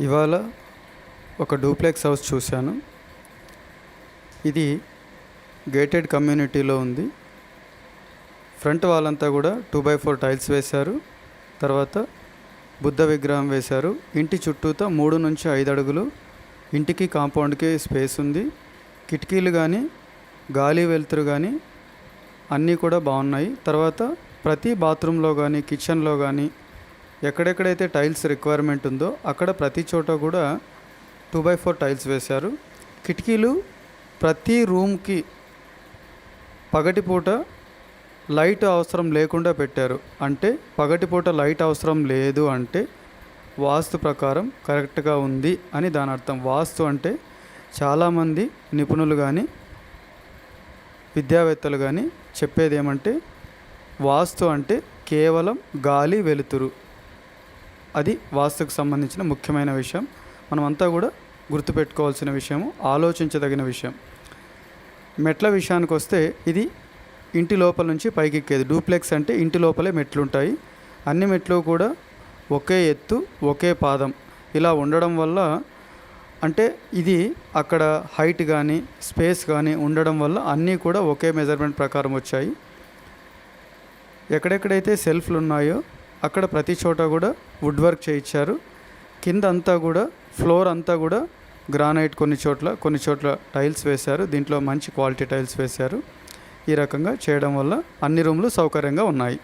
ఇవాళ ఒక duplex house చూశాను. ఇది గేటెడ్ కమ్యూనిటీలో ఉంది. ఫ్రంట్ వాళ్ళంతా కూడా టూ బై ఫోర్ టైల్స్ వేశారు. తర్వాత బుద్ధ విగ్రహం వేశారు. ఇంటి చుట్టూతా మూడు నుంచి ఐదు అడుగులు ఇంటికి కాంపౌండ్కి స్పేస్ ఉంది. కిటికీలు కానీ గాలి వెలుతురు కానీ అన్నీ కూడా బాగున్నాయి. తర్వాత ప్రతి బాత్రూంలో కానీ కిచెన్లో కానీ ఎక్కడెక్కడైతే టైల్స్ రిక్వైర్మెంట్ ఉందో అక్కడ ప్రతి చోట కూడా టూ బై ఫోర్ టైల్స్ వేశారు. కిటికీలు ప్రతి రూమ్కి పగటిపూట లైట్ అవసరం లేకుండా పెట్టారు. అంటే పగటిపూట లైట్ అవసరం లేదు అంటే వాస్తు ప్రకారం కరెక్ట్గా ఉంది అని దాని అర్థం. వాస్తు అంటే చాలామంది నిపుణులు కానీ విద్యావేత్తలు కానీ చెప్పేది ఏమంటే వాస్తు అంటే కేవలం గాలి వెలుతురు. అది వాస్తుకు సంబంధించిన ముఖ్యమైన విషయం. మనమంతా కూడా గుర్తుపెట్టుకోవాల్సిన విషయము ఆలోచించదగిన విషయం. మెట్ల విషయానికి వస్తే ఇది ఇంటి లోపల నుంచి పైకి ఎక్కేది డూప్లెక్స్ అంటే ఇంటి లోపలే మెట్లు ఉంటాయి అన్ని మెట్లు కూడా ఒకే ఎత్తు ఒకే పాదం. ఇలా ఉండడం వల్ల అంటే ఇది అక్కడ హైట్ కానీ స్పేస్ కానీ ఉండడం వల్ల అన్నీ కూడా ఒకే మెజర్మెంట్ ప్రకారం వచ్చాయి. ఎక్కడెక్కడైతే సెల్ఫ్లు ఉన్నాయో అక్కడ ప్రతి చోట కూడా వుడ్ వర్క్ చేయించారు. కింద అంతా కూడా ఫ్లోర్ అంతా కూడా గ్రానైట్ కొన్ని చోట్ల కొన్ని చోట్ల టైల్స్ వేశారు. దీంట్లో మంచి క్వాలిటీ టైల్స్ వేశారు. ఈ రకంగా చేయడం వల్ల అన్ని రూమ్లు సౌకర్యంగా ఉన్నాయి.